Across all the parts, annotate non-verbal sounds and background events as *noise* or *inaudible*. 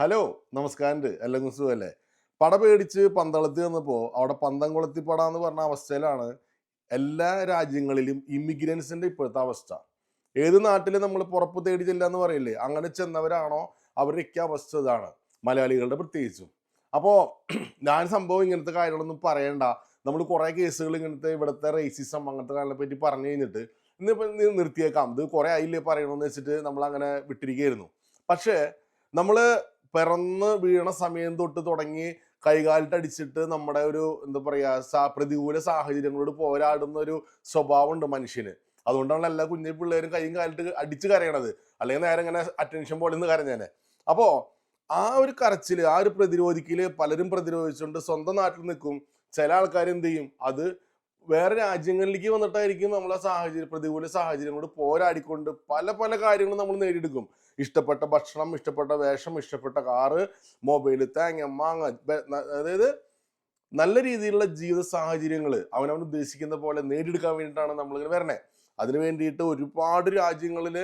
Hello നമസ്കാരം എല്ലാവർക്കും അല്ലേ പട പേടിച്ച് പന്തളത്ത് വന്നപ്പോൾ അവിടെ പന്തം കൊളുത്തി പട എന്ന് പറഞ്ഞ അവസ്ഥയിലാണ് എല്ലാ രാജ്യങ്ങളിലും ഇമിഗ്രൻസിന്റെ ഇപ്പോഴത്തെ അവസ്ഥ. ഏത് നാട്ടിൽ നമ്മൾ പുറപ്പ് തേടി ചെല്ലുക എന്ന് പറയില്ലേ? അങ്ങനെ ചെന്നവരാണോ അവരുടെയൊക്കെ അവസ്ഥ ഇതാണ്. മലയാളികളുടെ പ്രത്യേകിച്ചും. അപ്പോൾ *clears throat* ഞാൻ സംഭവം ഇങ്ങനത്തെ കാര്യങ്ങളൊന്നും പറയണ്ട. നമ്മൾ കുറേ കേസുകൾ ഇങ്ങനത്തെ ഇവിടുത്തെ റേസിസം അങ്ങനത്തെ കാര്യങ്ങളെ പറ്റി പറഞ്ഞു കഴിഞ്ഞിട്ട് ഇന്നിപ്പോൾ നിർത്തിയേക്കാം. ഇത് കുറേ ആയില്ലേ പറയണമെന്ന് വെച്ചിട്ട് നമ്മൾ അങ്ങനെ വിട്ടിരിക്കുകയായിരുന്നു. പക്ഷേ നമ്മൾ പിറന്ന് വീണ സമയം തൊട്ട് തുടങ്ങി കൈകാലിട്ട് അടിച്ചിട്ട് നമ്മുടെ ഒരു എന്താ പറയാ സാ പ്രതികൂല സാഹചര്യങ്ങളോട് പോരാടുന്ന ഒരു സ്വഭാവമുണ്ട് മനുഷ്യന്. അതുകൊണ്ടാണ് എല്ലാ കുഞ്ഞു പിള്ളേരും കൈയും കാലിട്ട് അടിച്ച് കരയണത്. അല്ലെങ്കിൽ നേരെ ഇങ്ങനെ അറ്റൻഷൻ പോലെ നിന്ന് കരഞ്ഞേനെ. അപ്പോ ആ ഒരു കരച്ചിൽ ആ ഒരു പ്രതിരോധിക്കൽ പലരും പ്രതിരോധിച്ചുകൊണ്ട് സ്വന്തം നാട്ടിൽ നിൽക്കും. ചില ആൾക്കാർ എന്ത് ചെയ്യും? അത് വേറെ രാജ്യങ്ങളിലേക്ക് വന്നിട്ടായിരിക്കും നമ്മളെ സാഹചര്യം പ്രതികൂല സാഹചര്യങ്ങളോട് പോരാടിക്കൊണ്ട് പല പല കാര്യങ്ങളും നമ്മൾ നേടിയെടുക്കും. ഇഷ്ടപ്പെട്ട ഭക്ഷണം ഇഷ്ടപ്പെട്ട വേഷം ഇഷ്ടപ്പെട്ട കാറ് മൊബൈൽ തേങ്ങ മാങ്ങ അതായത് നല്ല രീതിയിലുള്ള ജീവിത സാഹചര്യങ്ങൾ അവനവൻ ഉദ്ദേശിക്കുന്ന പോലെ നേടിയെടുക്കാൻ വേണ്ടിയിട്ടാണ് നമ്മളിങ്ങനെ വരണേ. അതിനു വേണ്ടിയിട്ട് ഒരുപാട് രാജ്യങ്ങളിൽ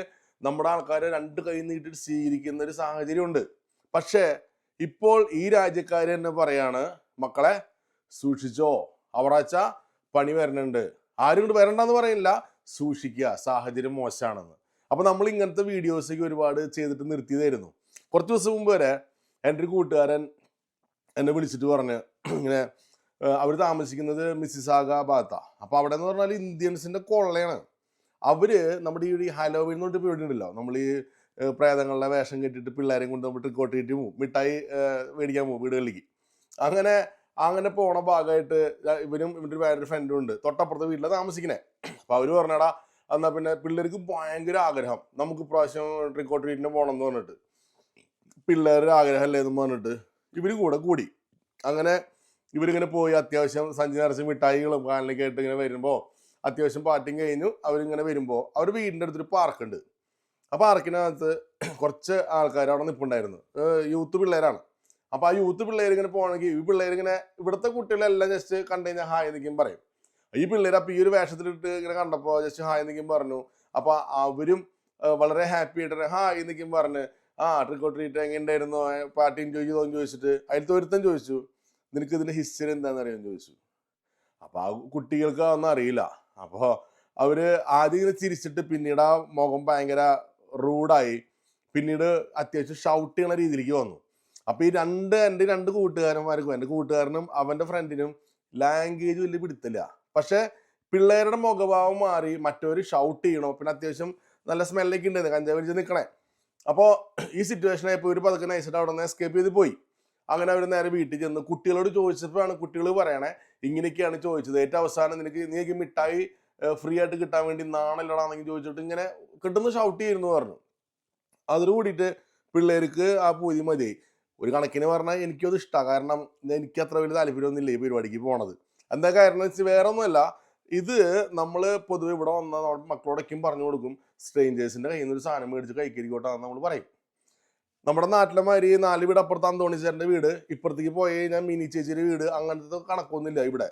നമ്മുടെ ആൾക്കാരെ രണ്ട് കൈ നീട്ടിട്ട് സ്വീകരിക്കുന്ന ഒരു സാഹചര്യമുണ്ട്. പക്ഷേ ഇപ്പോൾ ഈ രാജ്യക്കാർ തന്നെ പറയാണ് മക്കളെ സൂക്ഷിച്ചോ. അവറാച്ച പണി വരണുണ്ട്. ആരും ഇങ്ങോട്ട് വരണ്ടെന്ന് പറയില്ല. സൂക്ഷിക്കുക സാഹചര്യം മോശമാണെന്ന് അപ്പൊ നമ്മൾ ഇങ്ങനത്തെ വീഡിയോസൊക്കെ ഒരുപാട് ചെയ്തിട്ട് നിർത്തിയതായിരുന്നു. കുറച്ച് ദിവസം മുമ്പ് വരെ എന്റെ ഒരു കൂട്ടുകാരൻ എന്നെ വിളിച്ചിട്ട് പറഞ്ഞ് *clears throat* ഇങ്ങനെ അവർ താമസിക്കുന്നത് മിസ്സിസാഗ ഭാഗത്താണ് അപ്പൊ അവിടെ എന്ന് പറഞ്ഞാൽ ഇന്ത്യൻസിന്റെ കൊള്ളയാണ്. അവർ നമ്മുടെ ഈ ഒരു ഹലോവിൻ എന്ന് പറഞ്ഞിട്ട് പരിപാടി ഉണ്ടല്ലോ നമ്മൾ ഈ പ്രേതങ്ങളുടെ വേഷം കെട്ടിട്ട് പിള്ളേരെയും കൊണ്ട് നമ്മൾ ട്രിക്കോട്ട് കിട്ടി പോകും മിഠായി മേടിക്കാൻ പോകും വീടുകളിലേക്ക്. അങ്ങനെ അങ്ങനെ പോണ ഭാഗമായിട്ട് ഇവരും ഇവന്റെ വേറൊരു ഫ്രണ്ടും ഉണ്ട്. തൊട്ടപ്പുറത്തെ വീട്ടിലാണ് താമസിക്കണേ. അപ്പോൾ അവർ പറഞ്ഞടാ എന്നാ പിന്നെ പിള്ളേർക്ക് ഭയങ്കര ആഗ്രഹം. നമുക്ക് ഇപ്രാവശ്യം ട്രിക്കോട്ട് ട്രീറ്റിന് പോകണം എന്ന് പറഞ്ഞിട്ട്. പിള്ളേരുടെ ആഗ്രഹമല്ലേ എന്ന് പറഞ്ഞിട്ട് ഇവർ കൂടെ കൂടി. അങ്ങനെ ഇവരിങ്ങനെ പോയി അത്യാവശ്യം സഞ്ചി നിറച്ച് മിഠായികളും കാലിലേക്ക് ആയിട്ട് ഇങ്ങനെ വരുമ്പോൾ അത്യാവശ്യം പാർട്ടിങ് കഴിഞ്ഞു. അവരിങ്ങനെ വരുമ്പോൾ അവർ വീടിന്റെ അടുത്തൊരു പാർക്കുണ്ട് ആ പാർക്കിനകത്ത് കുറച്ച് ആൾക്കാർ അവിടെ നിൽപ്പുണ്ടായിരുന്നു യൂത്ത് പിള്ളേരാണ്. അപ്പോൾ ആ യൂത്ത് പിള്ളേർ ഇങ്ങനെ പോകണമെങ്കിൽ ഈ പിള്ളേരിങ്ങനെ ഇവിടുത്തെ കുട്ടികളെല്ലാം ജസ്റ്റ് കണ്ടു കഴിഞ്ഞാൽ ഹായ് എന്നൊക്കെയും പറയും. ഈ പിള്ളേർ അപ്പൊ ഈ ഒരു വേഷത്തിലിട്ട് ഇങ്ങനെ കണ്ടപ്പോ ജസ്റ്റ് ഹായ് നിൽക്കും പറഞ്ഞു. അപ്പൊ അവരും വളരെ ഹാപ്പി ആയിട്ട് ഹായ് നിൽക്കും പറഞ്ഞു ആ ട്രിക്കോ ട്രീറ്റ് എങ്ങനെയുണ്ടായിരുന്നു പാർട്ടി എൻജോയ് ചെയ്തോന്ന് ചോദിച്ചിട്ട് അതിലത്തെ ഒരുത്തൻ ചോദിച്ചു നിനക്ക് ഇതിന്റെ ഹിസ്റ്ററി എന്താണെന്ന് അറിയാൻ ചോദിച്ചു. അപ്പൊ ആ കുട്ടികൾക്ക് അതൊന്നും അറിയില്ല. അപ്പൊ അവർ ആദ്യം ഇങ്ങനെ ചിരിച്ചിട്ട് പിന്നീട് ആ മുഖം ഭയങ്കര റൂഡായി പിന്നീട് അത്യാവശ്യം ഷൗട്ട് ചെയ്യണ രീതിയിലേക്ക് വന്നു. അപ്പൊ ഈ രണ്ട് എന്റെ രണ്ട് കൂട്ടുകാരന്മാർക്കും എന്റെ കൂട്ടുകാരനും അവന്റെ ഫ്രണ്ടിനും ലാംഗ്വേജ് വലിയ പിടുത്തില്ല പക്ഷെ പിള്ളേരുടെ മുഖഭാവം മാറി മറ്റൊരു ഷൗട്ട് ചെയ്യണോ? പിന്നെ അത്യാവശ്യം നല്ല സ്മെല്ലൊക്കെ ഉണ്ടായിരുന്നു കഞ്ചാവ് വലിച്ച് നിൽക്കണേ അപ്പോൾ ഈ സിറ്റുവേഷൻ ആയപ്പോൾ ഒരു പതുക്കെ നൈസിട്ട് അവിടെ നിന്ന് എസ്കേപ്പ് ചെയ്ത് പോയി. അങ്ങനെ അവർ നേരെ വീട്ടിൽ ചെന്ന്. കുട്ടികളോട് ചോദിച്ചപ്പോഴാണ് കുട്ടികൾ പറയണേ ഇങ്ങനെയൊക്കെയാണ് ചോദിച്ചത്. ഏറ്റവും അവസാനം നിനക്ക് നീക്ക് മിഠായി ഫ്രീ ആയിട്ട് കിട്ടാൻ വേണ്ടി നാണല്ലടാന്നെങ്കിൽ ചോദിച്ചിട്ട് ഇങ്ങനെ കിട്ടുന്ന ഷൗട്ട് ചെയ്യുന്നു പറഞ്ഞു. അതിന് കൂടിയിട്ട് പിള്ളേർക്ക് ആ പൂതി മതിയായി. ഒരു കണക്കിന് പറഞ്ഞാൽ എനിക്കത് ഇഷ്ടമാണ് കാരണം എനിക്ക് അത്ര വലിയ താല്പര്യമൊന്നുമില്ല ഈ പരിപാടിക്ക് പോണത്. എന്താ കാരണം വെച്ചാൽ വേറെ ഒന്നുമല്ല ഇത് നമ്മൾ പൊതുവെ ഇവിടെ വന്ന നമ്മുടെ മക്കളോടൊക്കെയും പറഞ്ഞു കൊടുക്കും സ്ട്രേഞ്ചേഴ്സിന്റെ കയ്യിൽ നിന്ന് ഒരു സാധനം മേടിച്ച് കഴിക്കരിക്കോട്ടാന്ന് നമ്മൾ പറയും. നമ്മുടെ നാട്ടിലെ മാതിരി നാല് വീട് അപ്പുറത്ത് അന്തോണിച്ചേരന്റെ വീട് ഇപ്പുറത്തേക്ക് പോയി കഴിഞ്ഞാൽ മിനി ചേച്ചിയുടെ വീട് അങ്ങനത്തെ കണക്കൊന്നുമില്ല ഇവിടെ.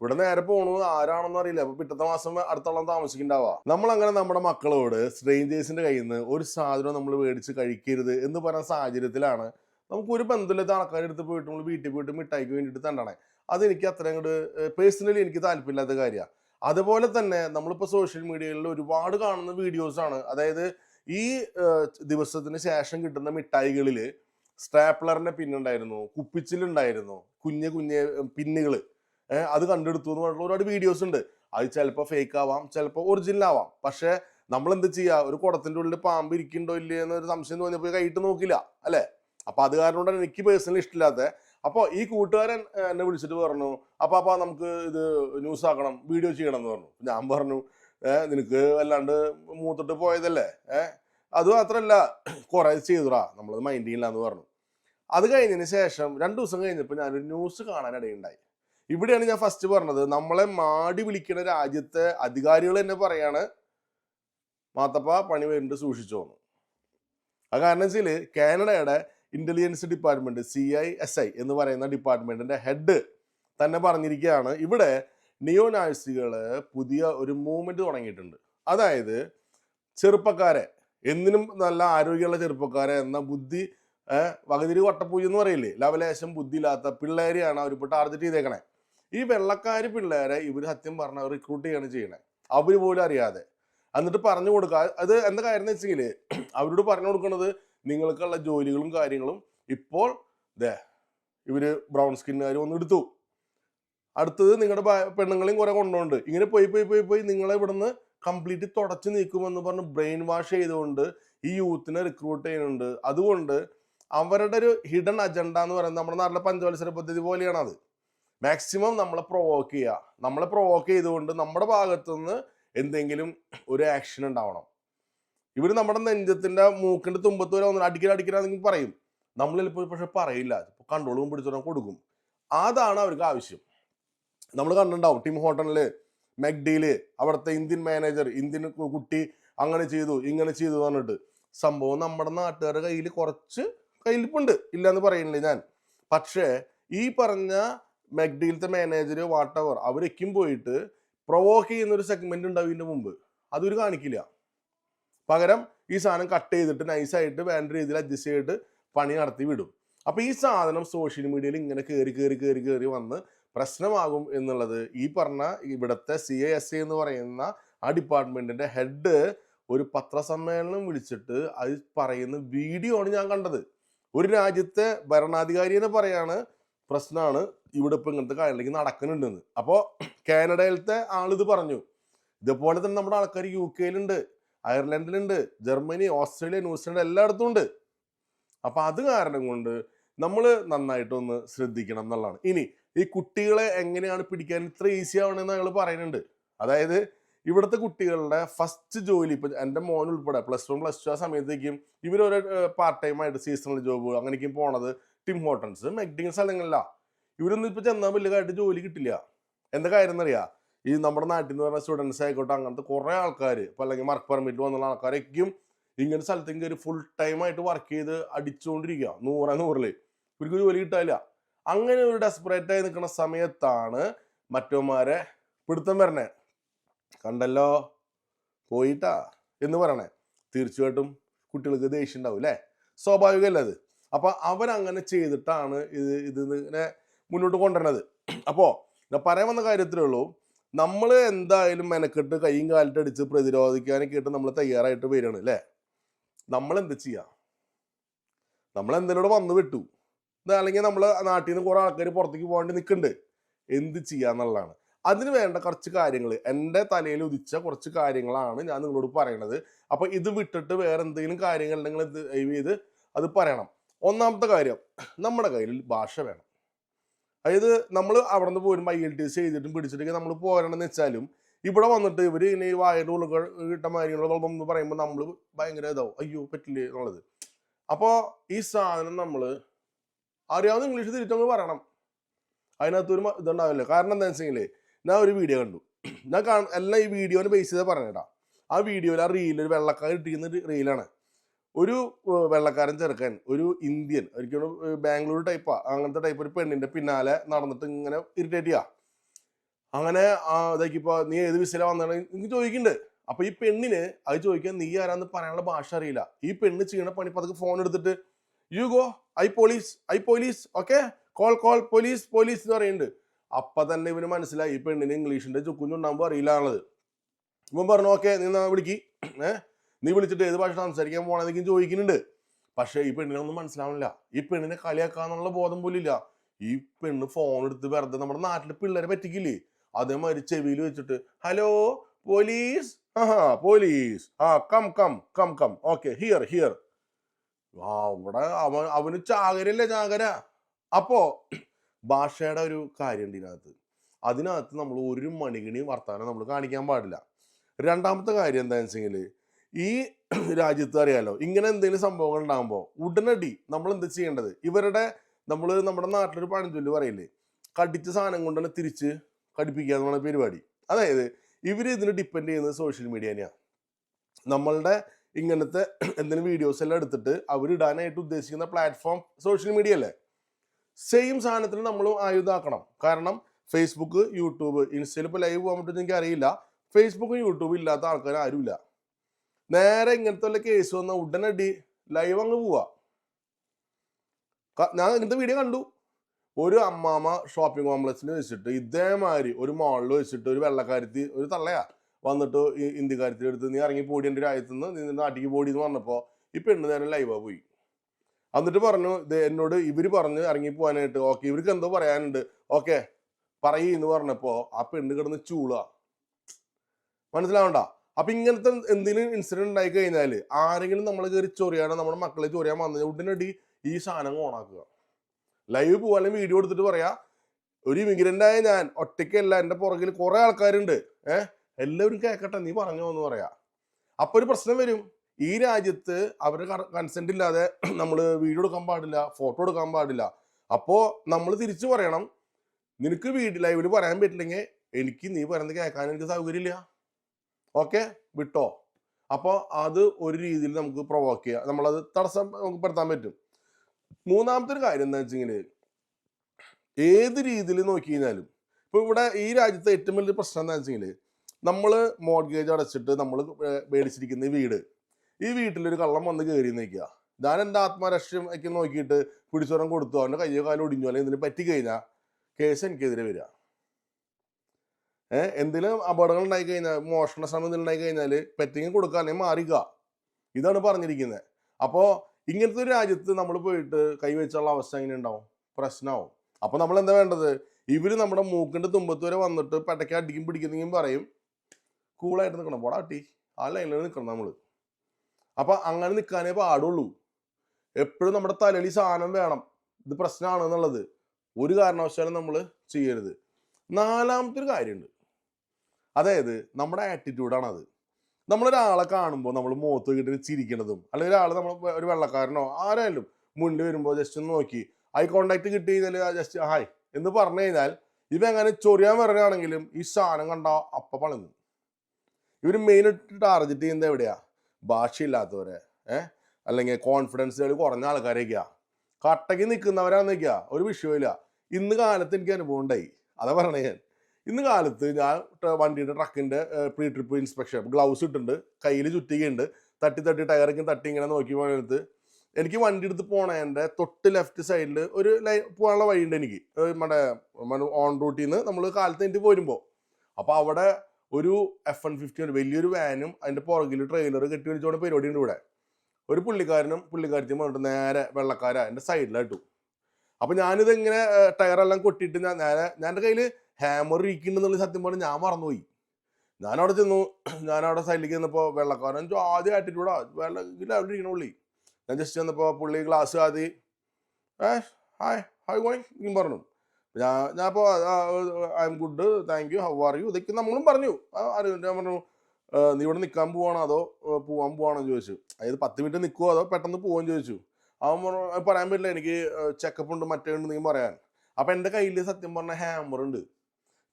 ഇവിടെ നേരെ പോണു ആരാണെന്ന് അറിയില്ല. അപ്പൊ പിറ്റത്തെ മാസം അടുത്തോളം താമസിക്കണ്ടാവാ നമ്മൾ അങ്ങനെ നമ്മുടെ മക്കളോട് സ്ട്രേഞ്ചേഴ്സിന്റെ കയ്യിൽ നിന്ന് ഒരു സാധനം നമ്മൾ മേടിച്ച് കഴിക്കരുത് എന്ന് പറയുന്ന സാഹചര്യത്തിലാണ്. നമുക്ക് ഒരു ബന്ധമില്ലാത്ത ആൾക്കാരുടെ അടുത്ത് പോയിട്ട് നമ്മൾ വീട്ടിൽ പോയിട്ട് മിഠായിക്ക് വേണ്ടിയിട്ട് തണ്ടണേ അതെനിക്ക് അത്ര അങ്ങോട്ട് പേഴ്സണലി എനിക്ക് താല്പര്യമില്ലാത്ത കാര്യമാണ് അതുപോലെ തന്നെ നമ്മളിപ്പോൾ സോഷ്യൽ മീഡിയയിൽ ഒരുപാട് കാണുന്ന വീഡിയോസാണ് അതായത് ഈ ദിവസത്തിന് ശേഷം കിട്ടുന്ന മിഠായികളിൽ സ്റ്റാപ്ലറിന്റെ പിന്നുണ്ടായിരുന്നു കുപ്പിച്ചിലുണ്ടായിരുന്നു കുഞ്ഞ് കുഞ്ഞ് പിന്നുകൾ അത് കണ്ടെടുത്തു എന്ന് പറഞ്ഞിട്ടുള്ള ഒരുപാട് വീഡിയോസ് ഉണ്ട്. അത് ചിലപ്പോൾ ഫേക്ക് ആവാം ചിലപ്പോൾ ഒറിജിനൽ ആവാം. പക്ഷേ നമ്മൾ എന്ത് ചെയ്യുക ഒരു കുടത്തിന്റെ ഉള്ളിൽ പാമ്പ് ഇരിക്കുന്നുണ്ടോ ഇല്ലേ എന്നൊരു സംശയം തോന്നിയപ്പോൾ കൈയിട്ട് നോക്കില്ല അല്ലേ? അപ്പോൾ അത് കാരണം കൊണ്ടാണ് എനിക്ക് പേഴ്സണലി ഇഷ്ടമില്ലാത്ത അപ്പൊ ഈ കൂട്ടുകാരൻ എന്നെ വിളിച്ചിട്ട് പറഞ്ഞു അപ്പൊ അപ്പൊ നമുക്ക് ഇത് ന്യൂസ് ആക്കണം വീഡിയോ ചെയ്യണം എന്ന് പറഞ്ഞു ഞാൻ പറഞ്ഞു ഏഹ് നിനക്ക് അല്ലാണ്ട് മൂത്തിട്ട് പോയതല്ലേ? ഏഹ് അത് മാത്രല്ല കുറെ ചെയ്തുടാ നമ്മളത് മൈൻഡ് ചെയ്യില്ല എന്ന് പറഞ്ഞു. അത് കഴിഞ്ഞതിന് ശേഷം രണ്ട് ദിവസം കഴിഞ്ഞപ്പോൾ ഞാനൊരു ന്യൂസ് കാണാനിടയുണ്ടായി. ഇവിടെയാണ് ഞാൻ ഫസ്റ്റ് പറഞ്ഞത് നമ്മളെ മാടി വിളിക്കുന്ന രാജ്യത്തെ അധികാരികൾ തന്നെ പറയാണ് മാത്തപ്പ പണി വരുന്നുണ്ട് സൂക്ഷിച്ചു പോന്നു അത് കാരണം വെച്ചാൽ കാനഡയുടെ intelligence department C I S I എന്ന് പറയുന്ന ഡിപ്പാർട്ട്മെന്റിന്റെ ഹെഡ് തന്നെ പറഞ്ഞിരിക്കുകയാണ്. ഇവിടെ നിയോ നാഴ്സികൾ പുതിയ ഒരു മൂവ്മെന്റ് തുടങ്ങിയിട്ടുണ്ട്. അതായത് ചെറുപ്പക്കാരെ എന്തിനും നല്ല ആരോഗ്യമുള്ള ചെറുപ്പക്കാരെ എന്ന ബുദ്ധി വകതിരി വട്ടപ്പൂജ എന്ന് പറയില്ലേ? ലവലേശം ബുദ്ധിയില്ലാത്ത പിള്ളേരെയാണ് അവർ ഇപ്പോൾ ടാർഗറ്റ് ചെയ്തേക്കണേ. ഈ വെള്ളക്കാര് പിള്ളേരെ ഇവർ സത്യം പറഞ്ഞ റിക്രൂട്ട് ചെയ്യാണ് ചെയ്യണേ. അവർ പോലും അറിയാതെ. എന്നിട്ട് പറഞ്ഞു കൊടുക്കുക അത് എന്താ കാര്യം എന്ന് വെച്ചെങ്കിൽ അവരോട് പറഞ്ഞു കൊടുക്കുന്നത് നിങ്ങൾക്കുള്ള ജോലികളും കാര്യങ്ങളും ഇപ്പോൾ ദേ ഇവർ ബ്രൗൺ സ്കിന്നുകാർ വന്ന് എടുത്തു അടുത്തത് നിങ്ങളുടെ പെണ്ണുങ്ങളെയും കുറെ കൊണ്ടുപോകുന്നുണ്ട് ഇങ്ങനെ പോയി പോയി പോയി പോയി നിങ്ങളെ ഇവിടുന്ന് കംപ്ലീറ്റ് തുടച്ചു നീക്കുമെന്ന് പറഞ്ഞ് ബ്രെയിൻ വാഷ് ചെയ്തുകൊണ്ട് ഈ യൂത്തിനെ റിക്രൂട്ട് ചെയ്യുന്നുണ്ട്. അതുകൊണ്ട് അവരുടെ ഒരു ഹിഡൻ അജണ്ട എന്ന് പറയുന്നത് നമ്മുടെ നാട്ടിലെ പഞ്ചവത്സര പദ്ധതി പോലെയാണ് അത്. മാക്സിമം നമ്മളെ പ്രൊവോക്ക് ചെയ്യുക നമ്മളെ പ്രൊവോക്ക് ചെയ്തുകൊണ്ട് നമ്മുടെ ഭാഗത്തുനിന്ന് എന്തെങ്കിലും ഒരു ആക്ഷൻ ഉണ്ടാവണം. ഇവർ നമ്മുടെ നെഞ്ചത്തിന്റെ മൂക്കിന്റെ തുമ്പത്ത് വരെ ഒന്ന് അടിക്കല അടിക്കലാണെങ്കിൽ പറയും. നമ്മൾ ചിലപ്പോൾ പക്ഷെ പറയില്ല. കൺട്രോളും പിടിച്ചോളം കൊടുക്കും. അതാണ് അവർക്ക് ആവശ്യം. നമ്മൾ കണ്ടിട്ടുണ്ടാവും ടിം ഹോട്ടലിൽ മെഗ്ഡിയിൽ അവിടുത്തെ ഇന്ത്യൻ മാനേജർ ഇന്ത്യൻ കുട്ടി അങ്ങനെ ചെയ്തു ഇങ്ങനെ ചെയ്തു പറഞ്ഞിട്ട്. സംഭവം നമ്മുടെ നാട്ടുകാരുടെ കയ്യിൽ കുറച്ച് കയ്യിലിപ്പുണ്ട്. ഇല്ല എന്ന് പറയുന്നില്ല ഞാൻ. പക്ഷേ ഈ പറഞ്ഞ മെഗ്ഡിയിലത്തെ മാനേജർ വാട്ടവർ അവരൊക്കെയും പോയിട്ട് പ്രൊവോക്ക് ചെയ്യുന്ന ഒരു സെഗ്മെന്റ് ഉണ്ടാവും ഇതിന്റെ മുമ്പ്. അതൊരു കാണിക്കില്ല. പകരം ഈ സാധനം കട്ട് ചെയ്തിട്ട് നൈസായിട്ട് വേണ്ട രീതിയിൽ അഡ്ജസ്റ്റ് ചെയ്തിട്ട് പണി നടത്തി വിടും. അപ്പോൾ ഈ സാധനം സോഷ്യൽ മീഡിയയിൽ ഇങ്ങനെ കയറി കയറി കയറി കയറി വന്ന് പ്രശ്നമാകും എന്നുള്ളത് ഈ പറഞ്ഞ ഇവിടുത്തെ സി ഐ എസ് ഐ എന്ന് പറയുന്ന ആ ഡിപ്പാർട്ട്മെന്റിന്റെ ഹെഡ് ഒരു പത്രസമ്മേളനം വിളിച്ചിട്ട് അത് പറയുന്ന വീഡിയോ ആണ് ഞാൻ കണ്ടത്. ഒരു രാജ്യത്തെ ഭരണാധികാരി എന്ന് പറയാണ് പ്രശ്നമാണ് ഇവിടെ ഇപ്പോൾ ഇങ്ങനത്തെ കാര്യങ്ങളിലേക്ക് നടക്കുന്നുണ്ടെന്ന്. അപ്പോൾ കാനഡയിലത്തെ ആളിത് പറഞ്ഞു. ഇതുപോലെ തന്നെ നമ്മുടെ ആൾക്കാർ യു കെയിലുണ്ട് അയർലൻഡിലുണ്ട് ജർമ്മനി ഓസ്ട്രേലിയ ന്യൂസിലൻഡ് എല്ലായിടത്തും ഉണ്ട്. അപ്പൊ അത് കാരണം കൊണ്ട് നമ്മൾ നന്നായിട്ടൊന്ന് ശ്രദ്ധിക്കണം എന്നുള്ളതാണ്. ഇനി ഈ കുട്ടികളെ എങ്ങനെയാണ് പിടിക്കാൻ ഇത്ര ഈസി ആവണമെന്ന് ഞങ്ങൾ പറയുന്നുണ്ട്. അതായത് ഇവിടുത്തെ കുട്ടികളുടെ ഫസ്റ്റ് ജോലി ഇപ്പൊ എന്റെ മോൻ ഉൾപ്പെടെ പ്ലസ് വൺ പ്ലസ് ടു ആ സമയത്തേക്കും ഇവരൊരു പാർട്ട് ടൈം ആയിട്ട് സീസണൽ ജോബ് അങ്ങനെയൊക്കെ പോണത് ടിം ഹോട്ടൻസ് മെഗ്ഡിങ് സ്ഥലങ്ങളില്ല ഇവരൊന്നും ഇപ്പൊ ചെന്നാൽ വലിയ കാര്യമായിട്ട് ജോലി കിട്ടില്ല. എന്താ കാര്യം എന്നറിയാ? ഈ നമ്മുടെ നാട്ടിൽ നിന്ന് പറഞ്ഞ സ്റ്റുഡൻസ് ആയിക്കോട്ടെ അങ്ങനത്തെ കുറെ ആൾക്കാർ ഇപ്പൊ അല്ലെങ്കിൽ വർക്ക് പെർമിറ്റ് വന്നുള്ള ആൾക്കാരൊക്കെയും ഇങ്ങനെ സ്ഥലത്തേക്ക് കയറി ഫുൾ ടൈം ആയിട്ട് വർക്ക് ചെയ്ത് അടിച്ചുകൊണ്ടിരിക്കുക നൂറെ നൂറിൽ. ഇവർക്ക് ജോലി കിട്ടാനില്ല. അങ്ങനെ ഒരു ഡെസ്പറേറ്റ് ആയി നിൽക്കുന്ന സമയത്താണ് മറ്റവന്മാരെ പിടുത്തം വരണേ. കണ്ടല്ലോ? പോയിട്ടാ? എന്ന് പറയണേ. തീർച്ചയായിട്ടും കുട്ടികൾക്ക് ദേഷ്യം ഉണ്ടാവും അല്ലേ സ്വാഭാവികമല്ല അത്? അപ്പൊ അവരങ്ങനെ ചെയ്തിട്ടാണ് ഇത് ഇത് ഇങ്ങനെ മുന്നോട്ട് കൊണ്ടുവരണത്. അപ്പോ പറയാൻ വന്ന കാര്യത്തിലേ ഉള്ളൂ. നമ്മൾ എന്തായാലും മെനക്കെട്ട് കൈയും കാലിട്ട് അടിച്ച് പ്രതിരോധിക്കാനൊക്കെ ആയിട്ട് നമ്മൾ തയ്യാറായിട്ട് വരികയാണ് അല്ലേ? നമ്മൾ എന്ത് ചെയ്യാ? നമ്മൾ എന്തിനോട് വന്നു വിട്ടു? അല്ലെങ്കിൽ നമ്മൾ നാട്ടിൽ നിന്ന് കുറെ ആൾക്കാർ പുറത്തേക്ക് പോകാണ്ട് നിൽക്കുന്നുണ്ട് എന്ത് ചെയ്യാന്നുള്ളതാണ് അതിന് വേണ്ട കുറച്ച് കാര്യങ്ങൾ എന്റെ തലയിൽ ഉദിച്ച കുറച്ച് കാര്യങ്ങളാണ് ഞാൻ നിങ്ങളോട് പറയണത്. അപ്പൊ ഇത് വിട്ടിട്ട് വേറെ എന്തെങ്കിലും കാര്യങ്ങൾ നിങ്ങൾ ഇത് ചെയ്ത് അത് പറയണം. ഒന്നാമത്തെ കാര്യം നമ്മുടെ കയ്യിൽ ഭാഷ വേണം. അതായത് നമ്മൾ അവിടെ നിന്ന് പോരുമ്പോൾ ഐ എൽ ടി എസ് ചെയ്തിട്ടും പിടിച്ചിട്ടൊക്കെ നമ്മൾ പോരണമെന്ന് വെച്ചാലും ഇവിടെ വന്നിട്ട് ഇവർ ഇനി വായുടെ ഉള്ളിൽ കിട്ട കാര്യങ്ങളൊന്നും പറയുമ്പോൾ നമ്മൾ ഭയങ്കര ഇതാവും. അയ്യോ പറ്റില്ലേ എന്നുള്ളത്. അപ്പോൾ ഈ സാധനം നമ്മൾ അറിയാവുന്ന ഇംഗ്ലീഷ് തിരിച്ചങ്ങ് പറയണം. അതിനകത്തൊരു ഇതുണ്ടാവില്ല? കാരണം എന്താ വെച്ചെങ്കിൽ ഞാൻ ഒരു വീഡിയോ കണ്ടു. ഞാൻ കാണ എല്ലാം ഈ വീഡിയോനെ ബേസ് ചെയ്ത് പറഞ്ഞിട്ടാ ആ വീഡിയോയിൽ ആ റീൽ ഒരു വെള്ളക്കാരൻ ഇട്ടിരിക്കുന്ന റീലാണ് ഒരു വെള്ളക്കാരൻ ചെറുക്കൻ ഒരു ഇന്ത്യൻ ഒരിക്കലും ബാംഗ്ലൂർ ടൈപ്പാ അങ്ങനത്തെ ടൈപ്പ് ഒരു പെണ്ണിന്റെ പിന്നാലെ നടന്നിട്ട് ഇങ്ങനെ ഇറിറ്റേറ്റ് ചെയ്യാ. അങ്ങനെ ഇതാക്കിപ്പോ നീ ഏത് വിസില വന്നാണ് എനിക്ക് ചോദിക്കുന്നുണ്ട് അപ്പൊ ഈ പെണ്ണിന് അത് ചോദിക്കാൻ നീ ആരാന്ന് പറയാനുള്ള ഭാഷ അറിയില്ല. ഈ പെണ്ണ് ചെയ്യണ പണി പതുക്കെ ഫോൺ എടുത്തിട്ട് you go I police I police okay call call police police എന്ന് പറയുന്നുണ്ട് അപ്പൊ തന്നെ ഇവന് മനസ്സിലായി ഈ പെണ്ണിന് ഇംഗ്ലീഷിന്റെ ചുക്കുഞ്ഞുണ്ടാകുമ്പോൾ അറിയില്ല എന്നുള്ളത്. ഇവൻ പറഞ്ഞു ഓക്കെ നീ വിളിക്കി. ഏഹ് നീ വിളിച്ചിട്ട് ഏത് ഭാഷ സംസാരിക്കാൻ പോകണമെന്നെങ്കിലും ചോദിക്കുന്നുണ്ട്. പക്ഷേ ഈ പെണ്ണിനൊന്നും മനസ്സിലാവണില്ല. ഈ പെണ്ണിനെ കളിയാക്കാന്നുള്ള ബോധം പോലും ഇല്ല. ഈ പെണ്ണ് ഫോൺ എടുത്ത് വെറുതെ നമ്മുടെ നാട്ടിലെ പിള്ളേരെ പറ്റിക്കില്ലേ? അതേമാതിരി ചെവിയിൽ വെച്ചിട്ട് ഹലോ പോലീസ് ആഹാ പോലീസ് ആ come come come come okay here here അവിടെ അവൻ അവന് ചാകരല്ലേ ചാകര? അപ്പോ ഭാഷയുടെ ഒരു കാര്യമുണ്ട് ഇതിനകത്ത്. അതിനകത്ത് നമ്മൾ ഒരു മണികിണി വർത്താനം നമ്മൾ കാണിക്കാൻ പാടില്ല. രണ്ടാമത്തെ കാര്യം എന്താണെന്ന് വെച്ചെങ്കിൽ ഈ *clears throat* രാജ്യത്ത് അറിയാലോ ഇങ്ങനെ എന്തെങ്കിലും സംഭവങ്ങൾ ഉണ്ടാകുമ്പോൾ ഉടനടി നമ്മൾ എന്ത് ചെയ്യേണ്ടത്? ഇവരുടെ നമ്മൾ നമ്മുടെ നാട്ടിലൊരു പഴഞ്ചൊല്ലി പറയില്ലേ കടിച്ച സാധനം കൊണ്ട് തന്നെ തിരിച്ച് കടിപ്പിക്കുക എന്നുള്ള പരിപാടി. അതായത് ഇവർ ഇതിന് ഡിപ്പെൻഡ് ചെയ്യുന്നത് സോഷ്യൽ മീഡിയ തന്നെയാണ് നമ്മളുടെ ഇങ്ങനത്തെ *clears throat* എന്തെങ്കിലും വീഡിയോസ് എല്ലാം എടുത്തിട്ട് അവരിടാനായിട്ട് ഉദ്ദേശിക്കുന്ന പ്ലാറ്റ്ഫോം സോഷ്യൽ മീഡിയ അല്ലേ? സെയിം സാധനത്തിന് നമ്മൾ ആയുധാക്കണം. കാരണം ഫേസ്ബുക്ക് യൂട്യൂബ് ഇൻസ്റ്റയിൽ ഇപ്പോൾ ലൈവ് പോകാൻ പറ്റുമെന്ന് എനിക്ക് അറിയില്ല ഫേസ്ബുക്കും യൂട്യൂബും ഇല്ലാത്ത ആൾക്കാർ ആരുമില്ല. നേരെ ഇങ്ങനത്തെ വല്ല കേസ് വന്ന ഉടനടി ലൈവ് അങ്ങ് പോവാ. ഞാൻ ഇങ്ങനത്തെ വീഡിയോ കണ്ടു. ഒരു അമ്മാമ ഷോപ്പിംഗ് കോംപ്ലക്സിൽ വെച്ചിട്ട് ഇതേമാതിരി ഒരു മാളിൽ വെച്ചിട്ട് ഒരു വെള്ളക്കാരത്തി ഒരു തള്ളയാ വന്നിട്ട് ഈ ഇന്ത്യക്കാരത്തി എടുത്ത് നീ ഇറങ്ങി പോടി എന്റെ രാജ്യത്തുനിന്ന് നീ നാട്ടിക്ക് പോടി എന്ന് പറഞ്ഞപ്പോൾ ഈ പെണ്ണ് നേരം ലൈവാ പോയി. എന്നിട്ട് പറഞ്ഞു ഇത് എന്നോട് ഇവർ പറഞ്ഞ് ഇറങ്ങി പോകാനായിട്ട് ഓക്കെ ഇവർക്ക് എന്തോ പറയാനുണ്ട്. ഓക്കെ പറയ് എന്ന് പറഞ്ഞപ്പോൾ ആ പെണ്ണ് കിടന്ന് ചൂളുക മനസ്സിലാവണ്ട? അപ്പൊ ഇങ്ങനത്തെ എന്തെങ്കിലും ഇൻസിഡന്റ് ഉണ്ടായി കഴിഞ്ഞാൽ ആരെങ്കിലും നമ്മളെ കയറി ചൊറിയാനോ നമ്മുടെ മക്കളെ ചൊറിയാൻ വന്ന ഉടനടി ഈ സാധനം ഓണാക്കുക ലൈവ് പോകാനും വീഡിയോ എടുത്തിട്ട് പറയാ ഒരു ഇമിഗ്രന്റ് ആയ ഞാൻ ഒറ്റയ്ക്കല്ല എന്റെ പുറകിൽ കുറെ ആൾക്കാരുണ്ട്. ഏഹ് എല്ലാവരും കേൾക്കട്ടെ നീ പറഞ്ഞോ എന്ന് പറയാ. അപ്പൊ ഒരു പ്രശ്നം വരും. ഈ രാജ്യത്ത് അവരുടെ കൺസെന്റ് ഇല്ലാതെ *clears throat* നമ്മൾ വീഡിയോ എടുക്കാൻ പാടില്ല ഫോട്ടോ എടുക്കാൻ പാടില്ല. അപ്പോ നമ്മൾ തിരിച്ചു പറയണം നിനക്ക് വീഡിയോ ലൈവിൽ പറയാൻ പറ്റില്ലെങ്കിൽ എനിക്ക് നീ പറയുന്നത് കേൾക്കാൻ എനിക്ക് സൗകര്യമില്ല. ഓക്കെ? വിട്ടോ? അപ്പോൾ അത് ഒരു രീതിയിൽ നമുക്ക് പ്രൊവോക്ക് ചെയ്യാം. നമ്മളത് തടസ്സം നമുക്ക് പെടുത്താൻ പറ്റും. മൂന്നാമത്തെ ഒരു കാര്യം എന്താ വെച്ചെങ്കിൽ ഏത് രീതിയിൽ നോക്കി കഴിഞ്ഞാലും ഇപ്പൊ ഇവിടെ ഈ രാജ്യത്തെ ഏറ്റവും വലിയ പ്രശ്നം എന്താ വെച്ചെങ്കിൽ നമ്മൾ മോഡ്ഗേജ് അടച്ചിട്ട് നമ്മൾ മേടിച്ചിരിക്കുന്ന വീട്. ഈ വീട്ടിലൊരു കള്ളം വന്ന് കയറി നിൽക്കുക ഞാൻ എന്റെ ആത്മരക്ഷ്യം ഒക്കെ നോക്കിയിട്ട് പിടിച്ചോരം കൊടുത്തു? അവന്റെ കയ്യോ കാലം ഒടിഞ്ഞു? അല്ലെങ്കിൽ ഇതിന് പറ്റിക്കഴിഞ്ഞാൽ കേസ് എനിക്കെതിരെ വരിക എന്തെങ്കിലും അപകടങ്ങൾ ഉണ്ടായി കഴിഞ്ഞാൽ മോഷണ ശ്രമം ഉണ്ടായി കഴിഞ്ഞാൽ പെറ്റിങ് കൊടുക്കാനേ മാറുക. ഇതാണ് പറഞ്ഞിരിക്കുന്നത് അപ്പോൾ ഇങ്ങനത്തെ ഒരു രാജ്യത്ത് നമ്മൾ പോയിട്ട് കൈവച്ചുള്ള അവസ്ഥ എങ്ങനെ ഉണ്ടാവും? പ്രശ്നമാവും അപ്പോൾ നമ്മൾ എന്താ വേണ്ടത്? ഇവർ നമ്മുടെ മൂക്കിന്റെ തുമ്പത്ത് വരെ വന്നിട്ട് പെട്ടയ്ക്ക് അടിക്കും പിടിക്കുന്നെങ്കിലും പറയും കൂളായിട്ട് നിൽക്കണം പോടാ അട്ടി ആ ലൈനിൽ നിൽക്കണം നമ്മൾ അപ്പം അങ്ങനെ നിൽക്കാനേ പാടുള്ളൂ. എപ്പോഴും നമ്മുടെ തലയിൽ സാധനം വേണം. ഇത് പ്രശ്നമാണ് എന്നുള്ളത് ഒരു കാരണവശാലും നമ്മൾ ചെയ്യരുത്. നാലാമത്തെ ഒരു കാര്യമുണ്ട്. അതായത് നമ്മുടെ ആറ്റിറ്റ്യൂഡാണ് അത് നമ്മളൊരാളെ കാണുമ്പോൾ നമ്മൾ മുഖത്ത് കിട്ടി ചിരിക്കണതും അല്ലെങ്കിൽ ഒരാൾ നമ്മൾ ഒരു വെള്ളക്കാരനോ ആരായാലും മുന്നിൽ വരുമ്പോൾ ജസ്റ്റ് ഒന്ന് നോക്കി. ഐ കോണ്ടാക്ട് കിട്ടി കഴിഞ്ഞാൽ ജസ്റ്റ് ഹായ് എന്ന് പറഞ്ഞു കഴിഞ്ഞാൽ ഇവ എങ്ങനെ ചൊറിയാൻ വരണാണെങ്കിലും ഈ സാധനം കണ്ട അപ്പ പളങ്ങും. ഇവർ മെയിനായിട്ട് ടാർഗറ്റ് ചെയ്യുന്നത് എവിടെയാ? ഭാഷയില്ലാത്തവരെ ഏഹ് അല്ലെങ്കിൽ കോൺഫിഡൻസ് കുറഞ്ഞ ആൾക്കാരൊക്കെയാ കട്ടയ്ക്ക് നിൽക്കുന്നവരാണെന്നൊക്കെയാ ഒരു വിഷയമില്ല ഇന്ന് കാലത്ത് എനിക്ക് അനുഭവം ഉണ്ടായി. അതാ പറഞ്ഞേ ഇന്ന് കാലത്ത് ഞാൻ വണ്ടിയുടെ ട്രക്കിന്റെ പ്രീ ട്രിപ്പ് ഇൻസ്പെക്ഷൻ ഗ്ലൗസ് ഇട്ടുണ്ട് കയ്യിൽ ചുറ്റികയുണ്ട്. തട്ടി തട്ടി ടയറൊക്കെ തട്ടി ഇങ്ങനെ നോക്കി പോയെടുത്ത് എനിക്ക് വണ്ടി എടുത്ത് പോണതിന്റെ തൊട്ട് ലെഫ്റ്റ് സൈഡിൽ ഒരു ലൈ പോകാനുള്ള വഴിയുണ്ട് എനിക്ക്. നമ്മുടെ ഓൺ റൂട്ടിൽ നിന്ന് നമ്മൾ കാലത്ത് എനിക്ക് പോരുമ്പോൾ അപ്പോൾ അവിടെ ഒരു എഫ് വൺ ഫിഫ്റ്റി വലിയൊരു വാനും അതിന്റെ പുറകിൽ ട്രെയിലർ കെട്ടി വെച്ചുകൊണ്ട് പരിപാടി ഉണ്ട് ഇവിടെ. ഒരു പുള്ളിക്കാരനും പുള്ളിക്കാരത്തിയും പറഞ്ഞിട്ട് നേരെ വെള്ളക്കാര എന്റെ സൈഡിലായിട്ടു അപ്പോൾ ഞാനിത് ഇങ്ങനെ ടയറെല്ലാം കൊട്ടിയിട്ട് ഞാൻ നേരെ ഞാൻ എന്റെ കയ്യിൽ ഹാമർ ഇരിക്കുന്നുണ്ടെന്നുള്ള സത്യം പറഞ്ഞ് ഞാൻ മറന്നുപോയി. ഞാനവിടെ ചെന്നു. ഞാനവിടെ സൈഡിലേക്ക് ചെന്നപ്പോൾ വെള്ളക്കാരൻ ആദ്യം ആറ്റിറ്റ്യൂഡാ വെള്ളം അവിടെ ഇരിക്കണ പുള്ളി. ഞാൻ ജസ്റ്റ് ചെന്നപ്പോൾ പുള്ളി ഗ്ലാസ് ആദ്യം ഏ ഹായ് ഹായ് ഗോയിങ് ഇങ്ങനെ പറഞ്ഞു. ഞാൻ ഞാൻ I'm good thank you how are you ഇതൊക്കെ നമ്മളും പറഞ്ഞു. അറിയാം ഞാൻ പറഞ്ഞു "ആ, നീ ഇവിടെ നിൽക്കാൻ പോവാണോ അതോ പോവാൻ പോവാണോ? ചോദിച്ചു. അതായത് പത്ത് മിനിറ്റ് നിൽക്കുമോ അതോ പെട്ടെന്ന് പോവാൻ ചോദിച്ചു. അവൻ പറഞ്ഞു പറയാൻ പറ്റില്ല എനിക്ക് ചെക്കപ്പ് ഉണ്ട് മറ്റേ ഉണ്ട് നീ പറയാൻ. അപ്പൊ എന്റെ കയ്യിൽ സത്യം പറഞ്ഞ ഹാമർ ഉണ്ട്.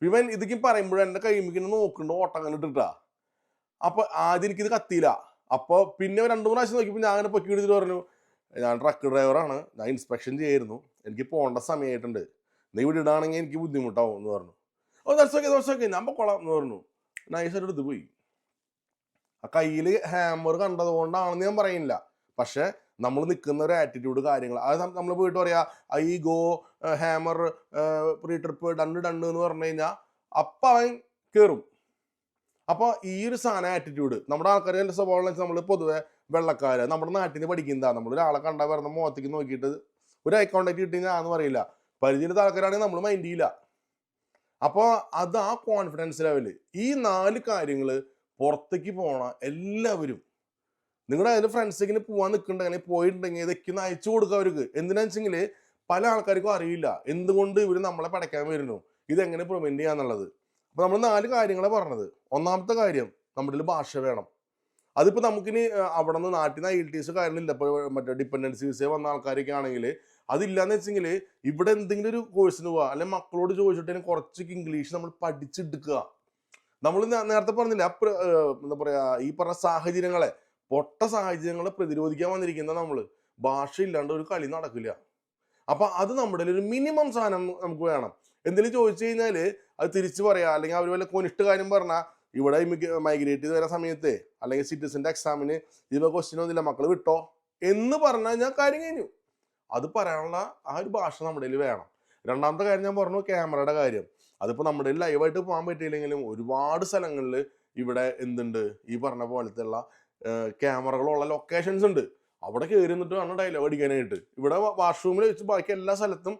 ഇവൻ ഇതൊക്കെ പറയുമ്പോഴും എന്റെ കൈമിക്ക് നോക്കുന്നുണ്ട് ഓട്ടം അങ്ങനെ ഇട്ടിട്ടാ അപ്പൊ ആദ്യം എനിക്കിത് കത്തിയില്ല. അപ്പൊ പിന്നെ രണ്ടു മൂന്ന് പ്രാവശ്യം നോക്കിയപ്പോൾ ഞാൻ അങ്ങനെ പൊക്കി എടുത്തിട്ട് പറഞ്ഞു ഞാൻ ട്രക്ക് ഡ്രൈവറാണ് ഞാൻ ഇൻസ്പെക്ഷൻ ചെയ്യായിരുന്നു. എനിക്ക് പോകേണ്ട സമയമായിട്ടുണ്ട് നീ ഇവിടെ ഇടാണെങ്കിൽ എനിക്ക് ബുദ്ധിമുട്ടാവും എന്ന് പറഞ്ഞു. ഓ ദർശ ഓക്കെ ദർശ ഓക്കെ ഞാൻ പൊക്കോളാം എന്ന് പറഞ്ഞു. നൈസായിട്ട് എടുത്ത് പോയി. ആ കയ്യിൽ ഹാമർ കണ്ടത് കൊണ്ടാണെന്ന് ഞാൻ പറയുന്നില്ല. പക്ഷെ നമ്മൾ നിൽക്കുന്ന ഒരു ആറ്റിറ്റ്യൂഡ് കാര്യങ്ങൾ അത് നമ്മൾ പോയിട്ട് പറയാ I go hammer pre trip ഡണ്ട് ഡണ്ട് എന്ന് പറഞ്ഞു കഴിഞ്ഞാൽ അപ്പം അവൻ കയറും അപ്പോൾ ഈ ഒരു സാധന ആറ്റിറ്റ്യൂഡ് നമ്മുടെ ആൾക്കാരുടെ സ്വഭാവം നമ്മൾ പൊതുവെ വെള്ളക്കാര്. നമ്മുടെ നാട്ടിൽ നിന്ന് നമ്മൾ ഒരാളെ കണ്ടാൽ വരുന്ന മുഖത്തേക്ക് നോക്കിയിട്ട് ഒരു ഐ കോണ്ടാക്ട് കിട്ടി ഞാൻ പറയില്ല. പരിചയത്തിൽ ആൾക്കാരാണെങ്കിൽ നമ്മൾ മൈൻഡ് ചെയ്യില്ല. അപ്പോൾ അത് ആ കോൺഫിഡൻസ് ലെവൽ ഈ നാല് കാര്യങ്ങൾ പുറത്തേക്ക് പോണ എല്ലാവരും നിങ്ങളുടെ അതിൽ ഫ്രണ്ട്സിങ്ങനെ നിൽക്കുന്നുണ്ട് അങ്ങനെ പോയിട്ടുണ്ടെങ്കിൽ ഇതൊക്കെ ഒന്ന് അയച്ചു കൊടുക്കുക അവർക്ക്. എന്തിനാന്ന് വെച്ചെങ്കിൽ പല ആൾക്കാർക്കും അറിയില്ല എന്തുകൊണ്ട് ഇവർ നമ്മളെ പടയ്ക്കാൻ വരുന്നു. ഇതെങ്ങനെ പ്രിവെന്റ് ചെയ്യാന്നുള്ളത്. അപ്പോൾ നമ്മൾ നാല് കാര്യങ്ങളാണ് പറഞ്ഞത്. ഒന്നാമത്തെ കാര്യം നമ്മുടെ ഭാഷ വേണം. അതിപ്പോൾ നമുക്കിനി അവിടെ നിന്ന് നാട്ടിൽ നിന്ന് ഐ എൽ ടി എസ് കാര്യമില്ല ഇപ്പോൾ മറ്റേ ഡിപ്പെൻഡൻസി വിസ വന്ന ആൾക്കാരൊക്കെ ആണെങ്കിൽ അതില്ലാന്ന് വെച്ചെങ്കിൽ ഇവിടെ എന്തെങ്കിലും ഒരു കോഴ്സിന് പോവാ അല്ലെങ്കിൽ മക്കളോട് ചോദിച്ചിട്ട് കുറച്ചൊക്കെ ഇംഗ്ലീഷ് നമ്മൾ പഠിച്ചെടുക്കുക. നമ്മൾ നേരത്തെ പറഞ്ഞില്ല എന്താ പറയാ ഈ പറഞ്ഞ സാഹചര്യങ്ങളെ പൊട്ട സാഹചര്യങ്ങളെ പ്രതിരോധിക്കാൻ വന്നിരിക്കുന്ന നമ്മൾ ഭാഷ ഇല്ലാണ്ട് ഒരു കളി നടക്കില്ല. അപ്പൊ അത് നമ്മുടെ ഒരു മിനിമം സാധനം നമുക്ക് വേണം. എന്തെങ്കിലും ചോദിച്ചു കഴിഞ്ഞാൽ അത് തിരിച്ചു പറയാ. അല്ലെങ്കിൽ അവർ വല്ല കൊനിഷ്ട് കാര്യം പറഞ്ഞാൽ ഇവിടെ മൈഗ്രേറ്റ് ചെയ്ത് വരുന്ന സമയത്ത് അല്ലെങ്കിൽ സിറ്റിസന്റെ എക്സാമിന് ഇവ ക്വസ്റ്റ്യൻ ഒന്നുമില്ല മക്കൾ വിട്ടോ? എന്ന് പറഞ്ഞാൽ ഞാൻ കാര്യം കഴിഞ്ഞു. അത് പറയാനുള്ള ആ ഒരു ഭാഷ നമ്മുടെ വേണം. രണ്ടാമത്തെ കാര്യം ഞാൻ പറഞ്ഞു ക്യാമറയുടെ കാര്യം. അതിപ്പോൾ നമ്മുടെ ലൈവായിട്ട് പോകാൻ പറ്റിയില്ലെങ്കിലും ഒരുപാട് സ്ഥലങ്ങളിൽ ഇവിടെ എന്തുണ്ട്? ഈ പറഞ്ഞ പോലത്തെ ഉള്ള ക്യാമറകളുള്ള ലൊക്കേഷൻസ് ഉണ്ട്. അവിടെ കയറി വേണം ഡയലോഗ് അടിക്കാനായിട്ട്. ഇവിടെ വാഷ്റൂമിൽ വെച്ച് ബാക്കി എല്ലാ സ്ഥലത്തും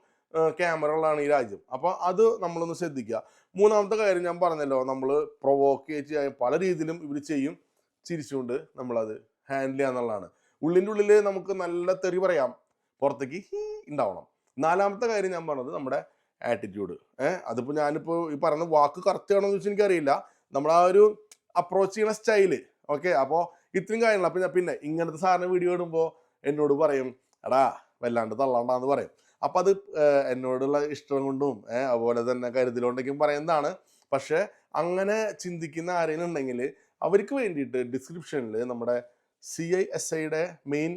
ക്യാമറകളാണ് ഈ രാജ്യം. അപ്പൊ അത് നമ്മളൊന്ന് ശ്രദ്ധിക്കുക മൂന്നാമത്തെ കാര്യം ഞാൻ പറഞ്ഞല്ലോ നമ്മൾ പ്രൊവോക്ക് ചെയ്യാൻ പല രീതിയിലും ഇവർ ചെയ്യും. ചിരിച്ചുകൊണ്ട് നമ്മളത് ഹാൻഡിൽ ചെയ്യാന്നുള്ളതാണ് ഉള്ളിന്റെ ഉള്ളിൽ നമുക്ക് നല്ല തെറി പറയാം. പുറത്തേക്ക് ഹീ ഉണ്ടാവണം നാലാമത്തെ കാര്യം ഞാൻ പറഞ്ഞത് നമ്മുടെ ആറ്റിറ്റ്യൂഡ് ഏഹ് അതിപ്പോൾ ഞാനിപ്പോൾ ഈ പറയുന്ന വാക്ക് കറക്റ്റ് ആണോ എന്ന് വെച്ചാൽ എനിക്കറിയില്ല. നമ്മൾ ആ ഒരു അപ്രോച്ച് ചെയ്യണ സ്റ്റൈൽ ഓക്കെ അപ്പോൾ ഇത്രയും കാര്യങ്ങൾ. അപ്പം പിന്നെ ഇങ്ങനത്തെ സാറിന് വീഡിയോ ഇടുമ്പോൾ എന്നോട് പറയും എടാ വല്ലാണ്ട് തള്ളണ്ടാന്ന് പറയും. അപ്പം അത് എന്നോടുള്ള ഇഷ്ടം കൊണ്ടും അതുപോലെ തന്നെ കരുതലുകൊണ്ടൊക്കെയും പറയുന്നതാണ്. പക്ഷേ അങ്ങനെ ചിന്തിക്കുന്ന ആരെങ്കിലും ഉണ്ടെങ്കിൽ അവർക്ക് വേണ്ടിയിട്ട് ഡിസ്ക്രിപ്ഷനിൽ നമ്മുടെ സി ഐ എസ് ഐയുടെ മെയിൻ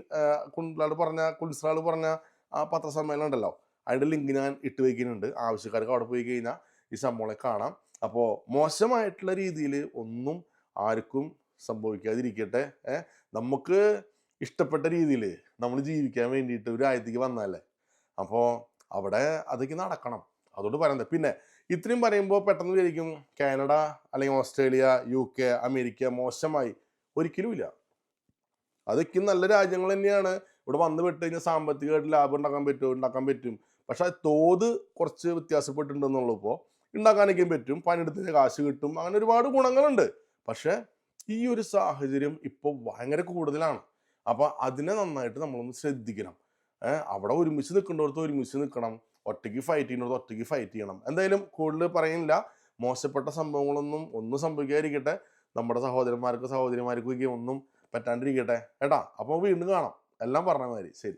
കുണ്ടാൾ പറഞ്ഞ കുൽസ്രാൾ പറഞ്ഞ ആ പത്രസമ്മേളനം ഉണ്ടല്ലോ. അതിന്റെ ലിങ്ക് ഞാൻ ഇട്ട് വയ്ക്കുന്നുണ്ട് ആവശ്യക്കാർക്ക് അവിടെ പോയി കഴിഞ്ഞാൽ ഈ സംഭവങ്ങളെ കാണാം. അപ്പോൾ മോശമായിട്ടുള്ള രീതിയിൽ ഒന്നും ആർക്കും സംഭവിക്കാതിരിക്കട്ടെ. നമുക്ക് ഇഷ്ടപ്പെട്ട രീതിയിൽ നമ്മൾ ജീവിക്കാൻ വേണ്ടിയിട്ട് ഒരു ആയത്തേക്ക് വന്നാലേ അപ്പോൾ അവിടെ അതൊക്കെ നടക്കണം. അതുകൊണ്ട് പറയുന്നത് പിന്നെ ഇത്രയും പറയുമ്പോൾ പെട്ടെന്ന് വിചാരിക്കും കാനഡ അല്ലെങ്കിൽ ഓസ്ട്രേലിയ യു കെ അമേരിക്ക മോശമായി. ഒരിക്കലും ഇല്ല. അതൊക്കെ നല്ല രാജ്യങ്ങൾ തന്നെയാണ്. ഇവിടെ വന്ന് വിട്ട് കഴിഞ്ഞാൽ സാമ്പത്തികമായിട്ട് ലാഭം ഉണ്ടാക്കാൻ പറ്റും ഉണ്ടാക്കാൻ പറ്റും. പക്ഷെ തോത് കുറച്ച് വ്യത്യാസപ്പെട്ടിട്ടുണ്ടെന്നുള്ളപ്പോൾ ഉണ്ടാക്കാനൊക്കെ പറ്റും പണിയെടുത്തിന് കാശ് കിട്ടും. അങ്ങനെ ഒരുപാട് ഗുണങ്ങളുണ്ട്. പക്ഷെ ഈ ഒരു സാഹചര്യം ഇപ്പോൾ ഭയങ്കര കൂടുതലാണ്. അപ്പോൾ അതിനെ നന്നായിട്ട് നമ്മളൊന്ന് ശ്രദ്ധിക്കണം. അവിടെ ഒരുമിച്ച് നിൽക്കേണ്ടവർക്ക് ഒരുമിച്ച് നിൽക്കണം. ഒറ്റയ്ക്ക് ഫൈറ്റ് ചെയ്യുന്നവർക്ക് ഒറ്റയ്ക്ക് ഫൈറ്റ് ചെയ്യണം. എന്തായാലും കൂടുതൽ പറയുന്നില്ല. മോശപ്പെട്ട സംഭവങ്ങളൊന്നും ഒന്നും സംഭവിക്കാതിരിക്കട്ടെ. നമ്മുടെ സഹോദരന്മാർക്ക് സഹോദരിമാർക്കും ഒന്നും പറ്റാണ്ടിരിക്കട്ടെ. ഏട്ടാ അപ്പോൾ വീണ്ടും കാണാം. എല്ലാം പറഞ്ഞ മാതിരി. ശരി.